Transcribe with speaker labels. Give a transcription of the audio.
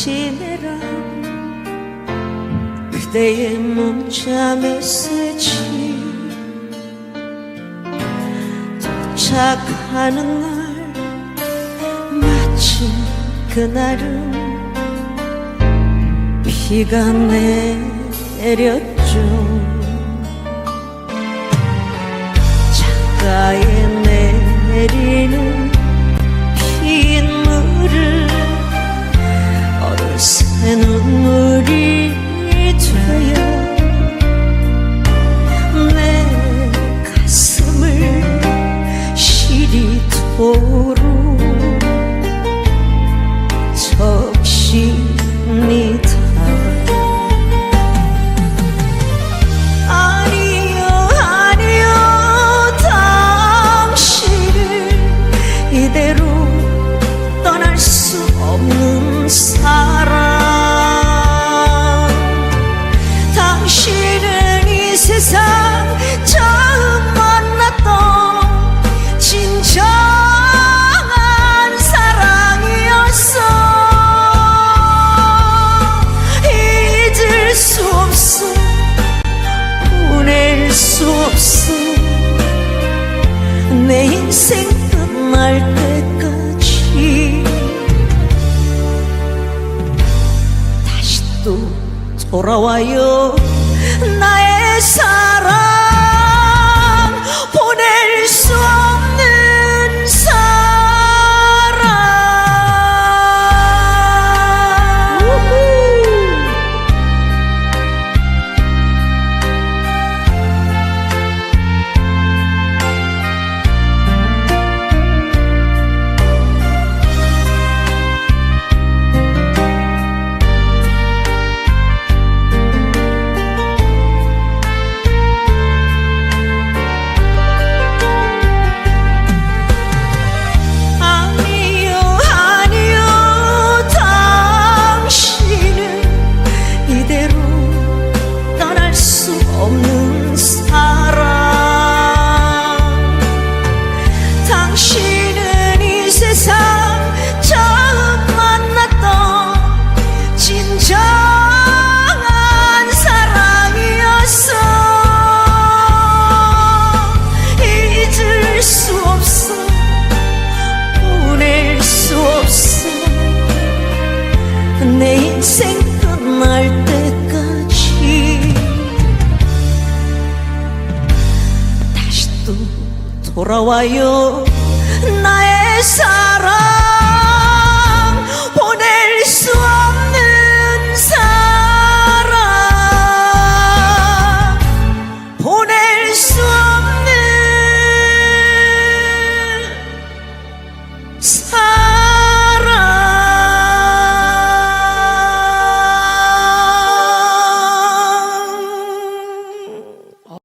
Speaker 1: 지내라. 그대의 몸잠에 새지. 도착하는 날 마침 그날은 비가 내렸죠. 작가에 내리는 돌아와요. 나의 사랑. 내 인생 끝날 때까지 다시 또 돌아와요. 나의 사랑.